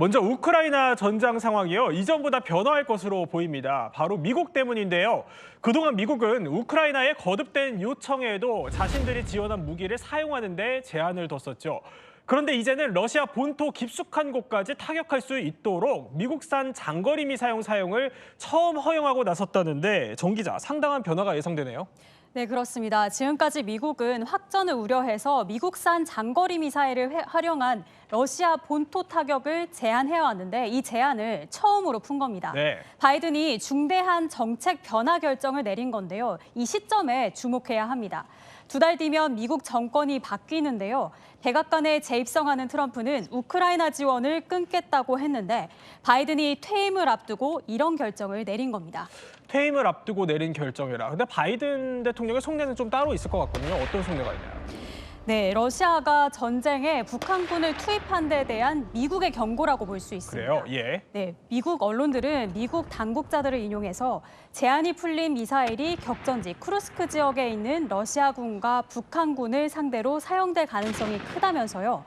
먼저 우크라이나 전장 상황이요. 이전보다 변화할 것으로 보입니다. 바로 미국 때문인데요. 그동안 미국은 우크라이나의 거듭된 요청에도 자신들이 지원한 무기를 사용하는 데 제한을 뒀었죠. 그런데 이제는 러시아 본토 깊숙한 곳까지 타격할 수 있도록 미국산 장거리 미사용 사용을 처음 허용하고 나섰다는데 정 기자 상당한 변화가 예상되네요. 네, 그렇습니다. 지금까지 미국은 확전을 우려해서 미국산 장거리 미사일을 회- 활용한 러시아 본토 타격을 제한해 왔는데 이 제한을 처음으로 푼 겁니다. 네. 바이든이 중대한 정책 변화 결정을 내린 건데요. 이 시점에 주목해야 합니다. 두 달 뒤면 미국 정권이 바뀌는데요. 백악관에 재입성하는 트럼프는 우크라이나 지원을 끊겠다고 했는데 바이든이 퇴임을 앞두고 이런 결정을 내린 겁니다. 퇴임을 앞두고 내린 결정이라. 근데 바이든 대통령의 속내는 좀 따로 있을 것 같거든요. 어떤 속내가 있나요? 네, 러시아가 전쟁에 북한군을 투입한 데 대한 미국의 경고라고 볼 수 있습니다. 그래요? 예. 네, 미국 언론들은 미국 당국자들을 인용해서 제한이 풀린 미사일이 격전지 쿠르스크 지역에 있는 러시아군과 북한군을 상대로 사용될 가능성이 크다면서요.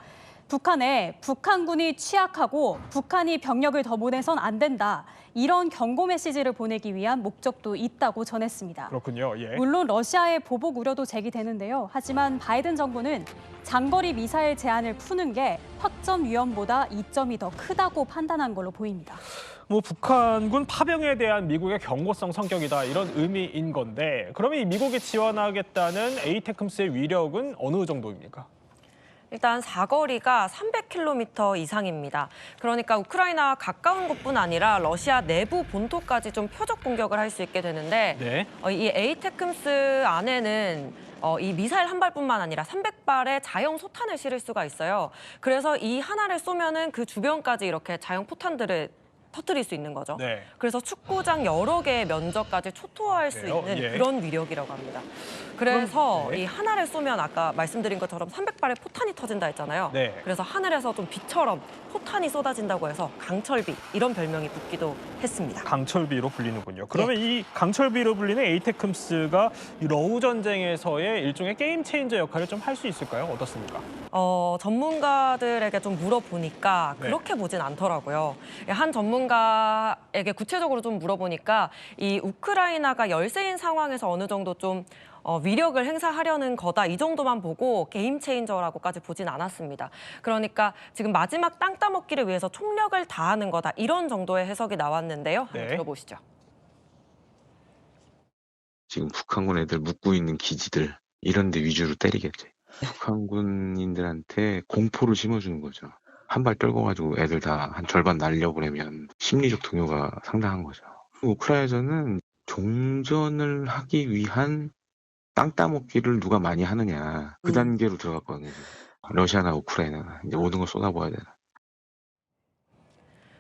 북한에 북한군이 취약하고 북한이 병력을 더 보내선 안 된다. 이런 경고 메시지를 보내기 위한 목적도 있다고 전했습니다. 그렇군요. 예. 물론 러시아의 보복 우려도 제기되는데요. 하지만 바이든 정부는 장거리 미사일 제한을 푸는 게 확전 위험보다 이점이 더 크다고 판단한 걸로 보입니다. 뭐 북한군 파병에 대한 미국의 경고성 성격이다 이런 의미인 건데 그러면 이 미국이 지원하겠다는 에이테크스의 위력은 어느 정도입니까? 일단 사거리가 300km 이상입니다. 그러니까 우크라이나 가까운 곳뿐 아니라 러시아 내부 본토까지 좀 표적 공격을 할 수 있게 되는데 네. 어, 이 에이테크스 안에는 어, 이 미사일 한 발뿐만 아니라 300발의 자형 소탄을 실을 수가 있어요. 그래서 이 하나를 쏘면은 그 주변까지 이렇게 자형 포탄들을 터뜨릴 수 있는 거죠. 네. 그래서 축구장 여러 개의 면적까지 초토화할 수 그래요? 있는 예. 그런 위력이라고 합니다. 그래서 그럼, 네. 이 하나를 쏘면 아까 말씀드린 것처럼 300발의 포탄이 터진다 했잖아요. 네. 그래서 하늘에서 좀 비처럼 포탄이 쏟아진다고 해서 강철비 이런 별명이 붙기도 했습니다. 강철비로 불리는군요. 그러면 이 강철비로 불리는 에이테크스가 이 러우 전쟁에서의 일종의 게임 체인저 역할을 좀 할 수 있을까요? 어떻습니까? 어, 전문가들에게 좀 물어보니까 네. 그렇게 보진 않더라고요. 한 전문가에게 구체적으로 좀 물어보니까 이 우크라이나가 열세인 상황에서 어느 정도 좀 어, 위력을 행사하려는 거다 이 정도만 보고 게임 체인저라고까지 보진 않았습니다. 그러니까 지금 마지막 땅 따먹기를 위해서 총력을 다하는 거다 이런 정도의 해석이 나왔는데요. 한번 네. 들어보시죠. 지금 북한군 애들 묵고 있는 기지들 이런 데 위주로 때리겠지. 북한군인들한테 공포를 심어주는 거죠. 한 발 떨궈 가지고 애들 다 한 절반 날려보내면 심리적 동요가 상당한 거죠. 우크라이나에서는 종전을 하기 위한 땅 따먹기를 누가 많이 하느냐 그 음. 단계로 들어갔거든요. 러시아나 우크라이나나 이제 모든 걸 쏟아부어야 되나.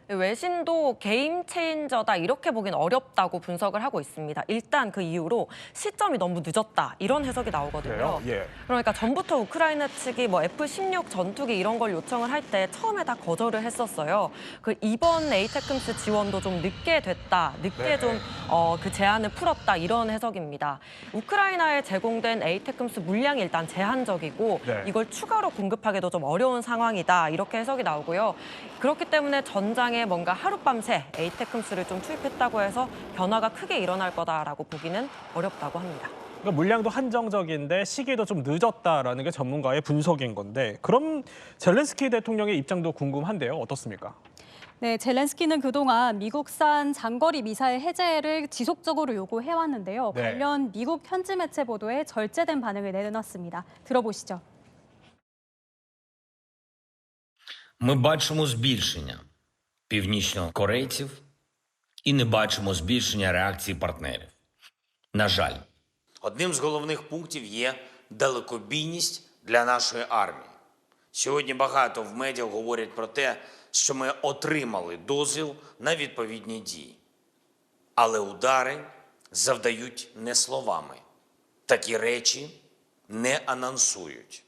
외신도 게임 체인저다 이렇게 보긴 어렵다고 분석을 하고 있습니다. 일단 그 이유로 시점이 너무 늦었다 이런 해석이 나오거든요. 예. 그러니까 전부터 우크라이나 측이 뭐 F-16 전투기 이런 걸 요청을 할 때 처음에 다 거절을 했었어요. 그 이번 에이테크스 지원도 좀 늦게 됐다, 늦게 네. 좀 어, 그 제한을 풀었다 이런 해석입니다. 우크라이나에 제공된 에이테크스 물량이 일단 제한적이고 네. 이걸 추가로 공급하기도 좀 어려운 상황이다 이렇게 해석이 나오고요. 그렇기 때문에 전 장에 뭔가 하룻밤새 에이테크스를 좀 투입했다고 해서 변화가 크게 일어날 거다라고 보기는 어렵다고 합니다. 그러니까 물량도 한정적인데 시기도 좀 늦었다라는 게 전문가의 분석인 건데 그럼 젤렌스키 대통령의 입장도 궁금한데요. 어떻습니까? 네, 젤렌스키는 그동안 미국산 장거리 미사일 해제를 지속적으로 요구해왔는데요. 네. 관련 미국 현지 매체 보도에 절제된 반응을 내놨습니다. 들어보시죠. Ми бачимо збільшення північнокорейців і не бачимо збільшення реакції партнерів. На жаль, Одним з головних пунктів є далекобійність для нашої армії. Сьогодні багато в медіа говорять про те, що ми отримали дозвіл на відповідні дії. Але удари завдають не словами. Такі речі не анонсують.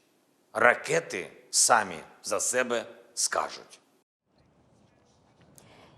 Ракети самі за себе скажуть.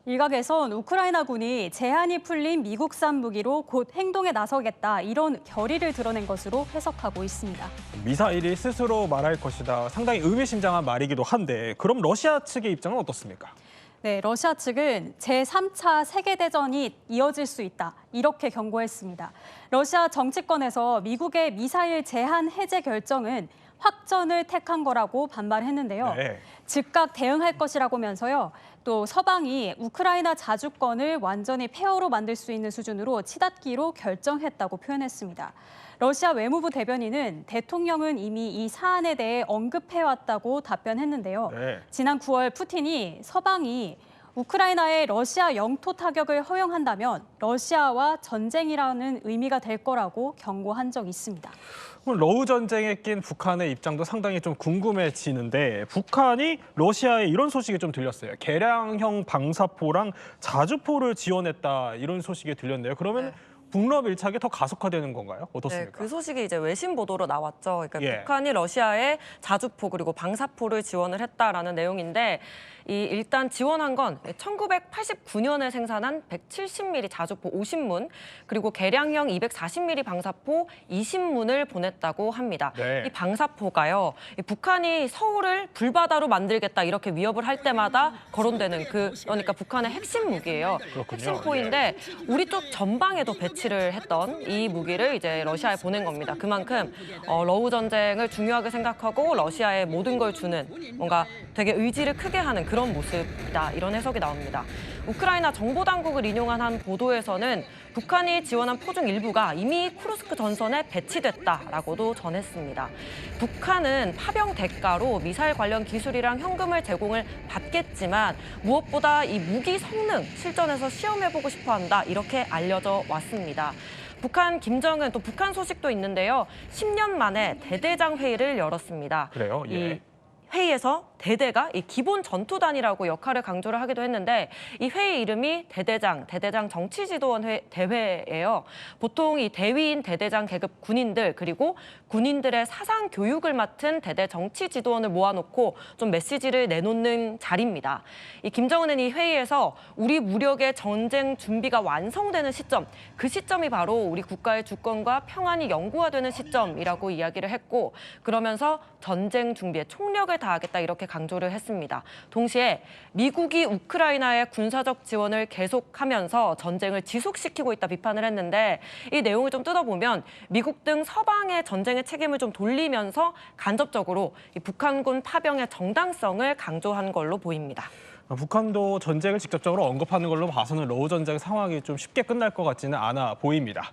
일각에선 우크라이나군이 제한이 풀린 미국산 무기로 곧 행동에 나서겠다 이런 결의를 드러낸 것으로 해석하고 있습니다. 미사일이 스스로 말할 것이다. 상당히 의미심장한 말이기도 한데 그럼 러시아 측의 입장은 어떻습니까? 네, 러시아 측은 제3차 세계대전이 이어질 수 있다. 이렇게 경고했습니다. 러시아 정치권에서 미국의 미사일 제한 해제 결정은 확전을 택한 거라고 반발했는데요. 네. 즉각 대응할 것이라고면서요. 또 서방이 우크라이나 자주권을 완전히 폐허로 만들 수 있는 수준으로 치닫기로 결정했다고 표현했습니다. 러시아 외무부 대변인은 대통령은 이미 이 사안에 대해 언급해왔다고 답변했는데요. 네. 지난 9월 푸틴이 서방이 우크라이나의 러시아 영토 타격을 허용한다면 러시아와 전쟁이라는 의미가 될 거라고 경고한 적이 있습니다. 그럼 러우 전쟁에 낀 북한의 입장도 상당히 좀 궁금해지는데 북한이 러시아에 이런 소식이 좀 들렸어요. 개량형 방사포랑 자주포를 지원했다 이런 소식이 들렸네요. 그러면 네. 북러 밀착이 더 가속화되는 건가요? 네, 어떻습니까? 그 소식이 이제 외신 보도로 나왔죠. 그러니까 예. 북한이 러시아에 자주포 그리고 방사포를 지원을 했다라는 내용인데 이 일단 지원한 건 1989년에 생산한 170mm 자주포 50문 그리고 개량형 240mm 방사포 20문을 보냈다고 합니다. 네. 이 방사포가요. 이 북한이 서울을 불바다로 만들겠다 이렇게 위협을 할 때마다 거론되는 그 그러니까 북한의 핵심 무기예요. 그렇군요. 핵심 포인데 우리 쪽 전방에도 배치 를 했던 이 무기를 이제 러시아에 보낸 겁니다. 그만큼 어, 러우 전쟁을 중요하게 생각하고 러시아에 모든 걸 주는 뭔가 되게 의지를 크게 하는 그런 모습이다 이런 해석이 나옵니다. 우크라이나 정보 당국을 인용한 한 보도에서는 북한이 지원한 포중 일부가 이미 쿠르스크 전선에 배치됐다라고도 전했습니다. 북한은 파병 대가로 미사일 관련 기술이랑 현금을 제공을 받겠지만 무엇보다 이 무기 성능 실전에서 시험해보고 싶어 한다 이렇게 알려져 왔습니다. 북한 김정은 또 북한 소식도 있는데요. 10년 만에 대대장 회의를 열었습니다. 그래요? 예. 이 회의에서 대대가 이 기본 전투단이라고 역할을 강조를 하기도 했는데 이 회의 이름이 대대장, 대대장 정치지도원 회, 대회예요. 보통 이 대위인 대대장 계급 군인들 그리고 군인들의 사상 교육을 맡은 대대 정치지도원을 모아놓고 좀 메시지를 내놓는 자리입니다. 이 김정은은 이 회의에서 우리 무력의 전쟁 준비가 완성되는 시점, 그 시점이 바로 우리 국가의 주권과 평안이 영구화되는 시점이라고 이야기를 했고 그러면서 전쟁 준비에 총력을 다하겠다 이렇게 강조를 했습니다. 동시에 미국이 우크라이나의 군사적 지원을 계속하면서 전쟁을 지속시키고 있다 비판을 했는데 이 내용을 좀 뜯어보면 미국 등 서방의 전쟁의 책임을 좀 돌리면서 간접적으로 이 북한군 파병의 정당성을 강조한 걸로 보입니다. 아, 북한도 전쟁을 직접적으로 언급하는 걸로 봐서는 러우 전쟁 상황이 좀 쉽게 끝날 것 같지는 않아 보입니다.